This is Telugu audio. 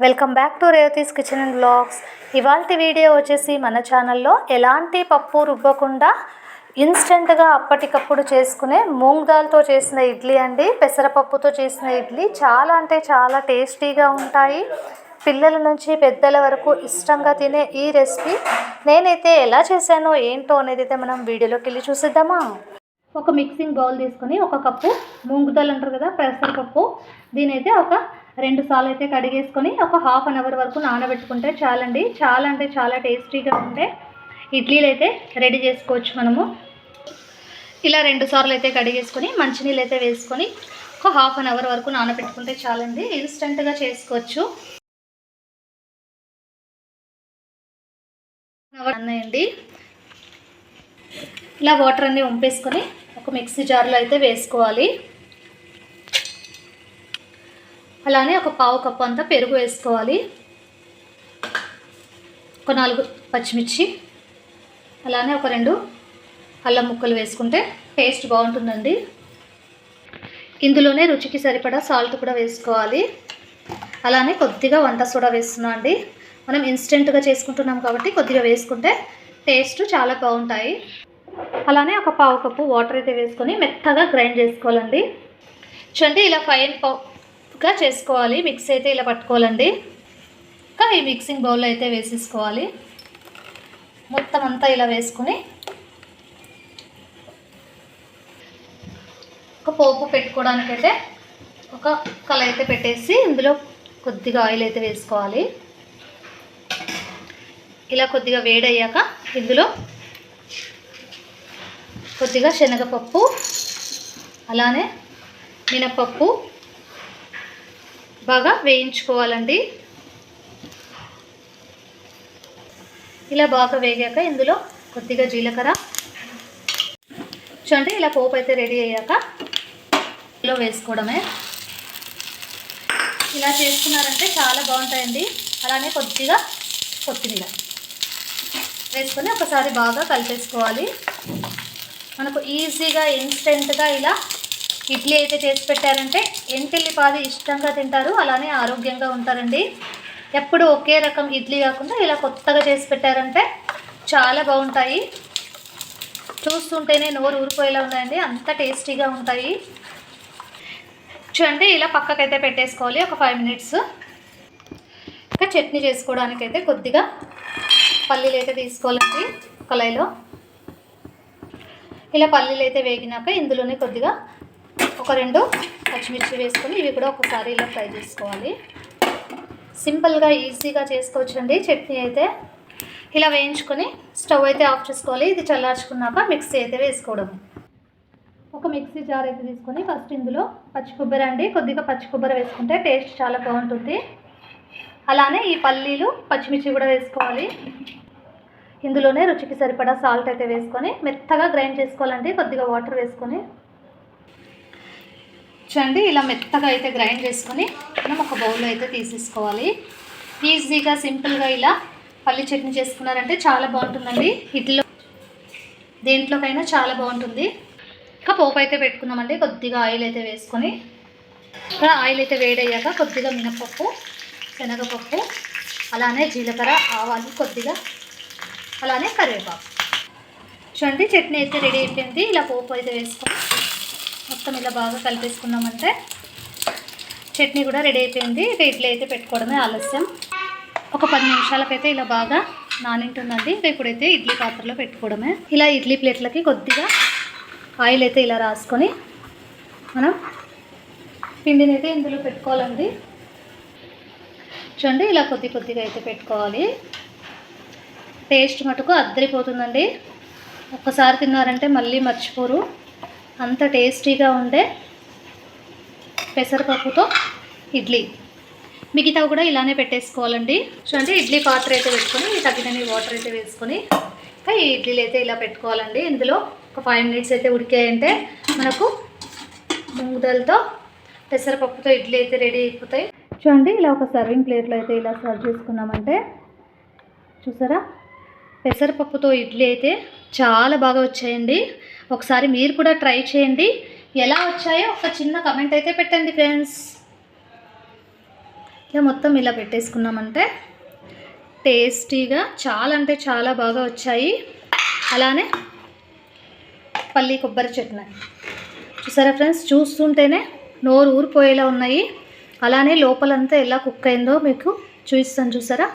Welcome back to Revathi's kitchen and blogs ఇవాళ వీడియో వచ్చేసి మన ఛానల్లో ఎలాంటి పప్పు రుబ్బకుండా ఇన్స్టెంట్గా అప్పటికప్పుడు చేసుకునే మూంగ్ దాల్తో చేసిన ఇడ్లీ అండి. పెసరపప్పుతో చేసిన ఇడ్లీ చాలా అంటే చాలా టేస్టీగా ఉంటాయి. పిల్లల నుంచి పెద్దల వరకు ఇష్టంగా తినే ఈ రెసిపీ నేనైతే ఎలా చేశానో ఏంటో అనేది అయితే మనం వీడియోలోకి వెళ్ళి చూసిద్దామా? ఒక మిక్సింగ్ బౌల్ తీసుకొని ఒక కప్పు మూంగుదాలు అంటారు కదా పెసరపప్పు. దీనైతే ఒక రెండు సార్లు అయితే కడిగేసుకొని ఒక హాఫ్ అన్ అవర్ వరకు నానబెట్టుకుంటే చాలండి. చాలా అంటే చాలా టేస్టీగా ఉంటే ఇడ్లీలు అయితే రెడీ చేసుకోవచ్చు మనము. ఇలా రెండు సార్లు అయితే కడిగేసుకొని మంచినీళ్ళు అయితే వేసుకొని ఒక హాఫ్ అన్ అవర్ వరకు నానబెట్టుకుంటే చాలండి. ఇన్స్టెంట్గా చేసుకోవచ్చు. అన్నాయండి. ఇలా వాటర్ అన్నీ వంపేసుకొని ఒక మిక్సీ జార్లో అయితే వేసుకోవాలి. అలానే ఒక పావు కప్పు అంతా పెరుగు వేసుకోవాలి. ఒక నాలుగు పచ్చిమిర్చి అలానే ఒక రెండు అల్లం ముక్కలు వేసుకుంటే టేస్ట్ బాగుంటుందండి. ఇందులోనే రుచికి సరిపడా సాల్ట్ కూడా వేసుకోవాలి. అలానే కొద్దిగా వంట సోడా వేస్తున్నా అండి. మనం ఇన్స్టెంట్గా చేసుకుంటున్నాం కాబట్టి కొద్దిగా వేసుకుంటే టేస్ట్ చాలా బాగుంటాయి. అలానే ఒక పావు కప్పు వాటర్ అయితే వేసుకొని మెత్తగా గ్రైండ్ చేసుకోవాలండి. చూడండి ఇలా ఫైన్ గా చేసుకోవాలి. మిక్స్ అయితే ఇలా పట్టుకోవాలండి. ఇంకా ఈ మిక్సింగ్ బౌల్లో అయితే వేసేసుకోవాలి. మొత్తం అంతా ఇలా వేసుకొని ఒక పోపు పెట్టుకోవడానికైతే ఒక కళ అయితే పెట్టేసి ఇందులో కొద్దిగా ఆయిల్ అయితే వేసుకోవాలి. ఇలా కొద్దిగా వేడయ్యాక ఇందులో కొద్దిగా శనగపప్పు అలానే మినపప్పు బాగా వేయించుకోవాలండి. ఇలా బాగా వేగాక ఇందులో కొద్దిగా జీలకర్ర. చూడండి ఇలా పోపు అయితే రెడీ అయ్యాక ఇందులో వేసుకోవడమే. ఇలా చేసుకున్నారంటే చాలా బాగుంటాయండి. అలానే కొద్దిగా కొత్తిమీర వేసుకొని ఒకసారి బాగా కలిపేసుకోవాలి. మనకు ఈజీగా ఇన్స్టెంట్గా ఇలా ఇడ్లీ అయితే చేసి పెట్టారంటే ఎంటిల్లిపాది ఇష్టంగా తింటారు అలానే ఆరోగ్యంగా ఉంటారండి. ఎప్పుడు ఒకే రకం ఇడ్లీ కాకుండా ఇలా కొత్తగా చేసి పెట్టారంటే చాలా బాగుంటాయి. చూస్తుంటేనే నోరు ఊరిపోయేలా ఉన్నాయండి అంత టేస్టీగా ఉంటాయి. చూడండి ఇలా పక్కకైతే పెట్టేసుకోవాలి ఒక ఫైవ్ మినిట్స్. ఇంకా చట్నీ చేసుకోవడానికైతే కొద్దిగా పల్లీలు అయితే తీసుకోవాలండి కళాయిలో. ఇలా పల్లీలు అయితే వేగినాక ఇందులోనే కొద్దిగా ఒక రెండు పచ్చిమిర్చి వేసుకొని ఇవి కూడా ఒకసారి ఇలా ఫ్రై చేసుకోవాలి. సింపుల్గా ఈజీగా చేసుకోవచ్చండి. చట్నీ అయితే ఇలా వేయించుకొని స్టవ్ అయితే ఆఫ్ చేసుకోవాలి. ఇది చల్లార్చుకున్నాక మిక్సీ అయితే వేసుకోవడం. ఒక మిక్సీ జార్ అయితే తీసుకొని ఫస్ట్ ఇందులో పచ్చి కొబ్బరి అండి. కొద్దిగా పచ్చి కొబ్బరి వేసుకుంటే టేస్ట్ చాలా బాగుంటుంది. అలానే ఈ పల్లీలు పచ్చిమిర్చి కూడా వేసుకోవాలి. ఇందులోనే రుచికి సరిపడా సాల్ట్ అయితే వేసుకొని మెత్తగా గ్రైండ్ చేసుకోవాలండి. కొద్దిగా వాటర్ వేసుకొని చూడండి ఇలా మెత్తగా అయితే గ్రైండ్ చేసుకొని మనం ఒక బౌల్లో అయితే తీసేసుకోవాలి. ఈజీగా సింపుల్గా ఇలా పల్లి చట్నీ చేసుకున్నారంటే చాలా బాగుంటుందండి. ఇడ్లీలో దేంట్లోకైనా చాలా బాగుంటుంది. ఇంకా పోపు అయితే పెట్టుకున్నామండి కొద్దిగా ఆయిల్ అయితే వేసుకొని. ఇంకా ఆయిల్ అయితే వేడయ్యాక కొద్దిగా మినపప్పు శనగపప్పు అలానే జీలకర్ర ఆవాలు కొద్దిగా అలానే కరివేపాకు. చూడండి చట్నీ అయితే రెడీ అయిపోయింది. ఇలా పోపు అయితే వేసుకొని మొత్తం ఇలా బాగా కలిపేసుకున్నామంటే చట్నీ కూడా రెడీ అయిపోయింది. ఇక ఇడ్లీ అయితే పెట్టుకోవడమే ఆలస్యం. ఒక పది నిమిషాలకైతే ఇలా బాగా నానింటుందండి. ఇక ఇప్పుడైతే ఇడ్లీ పాత్రలో పెట్టుకోవడమే. ఇలా ఇడ్లీ ప్లేట్లకి కొద్దిగా ఆయిల్ అయితే ఇలా రాసుకొని మనం పిండిని అయితే ఇందులో పెట్టుకోవాలండి. చూడండి ఇలా కొద్ది కొద్దిగా అయితే పెట్టుకోవాలి. టేస్ట్ మటుకు అద్దరిపోతుందండి. ఒక్కసారి తిన్నారంటే మళ్ళీ మర్చిపోరు. అంత టేస్టీగా ఉండే పెసరపప్పుతో ఇడ్లీ. మిగతా కూడా ఇలానే పెట్టేసుకోవాలండి. చూడండి ఇడ్లీ పాత్ర అయితే పెట్టుకొని తగినన్ని వాటర్ అయితే వేసుకొని ఇంకా ఈ ఇడ్లీలు అయితే ఇలా పెట్టుకోవాలండి. ఇందులో ఒక ఫైవ్ మినిట్స్ అయితే ఉడికాయంటే మనకు మూదలతో పెసరపప్పుతో ఇడ్లీ అయితే రెడీ అయిపోతాయి. చూడండి ఇలా ఒక సర్వింగ్ ప్లేట్లో అయితే ఇలా సర్వ్ చేసుకున్నామంటే చూసారా? పెసరపప్పుతో ఇడ్లీ అయితే చాలా బాగా వచ్చాయండి. ఒకసారి మీరు కూడా ట్రై చేయండి. ఎలా వచ్చాయో ఒక చిన్న కమెంట్ అయితే పెట్టండి ఫ్రెండ్స్ ఇలా మొత్తం ఇలా పెట్టేసుకున్నామంటే టేస్టీగా చాలా అంటే చాలా బాగా వచ్చాయి. అలానే పల్లి కొబ్బరి చట్నీ. చూసారా ఫ్రెండ్స్ చూస్తుంటేనే నోరు ఊరిపోయేలా ఉన్నాయి. అలానే లోపలంతా ఎలా కుక్ అయిందో మీకు చూపిస్తాను చూసారా?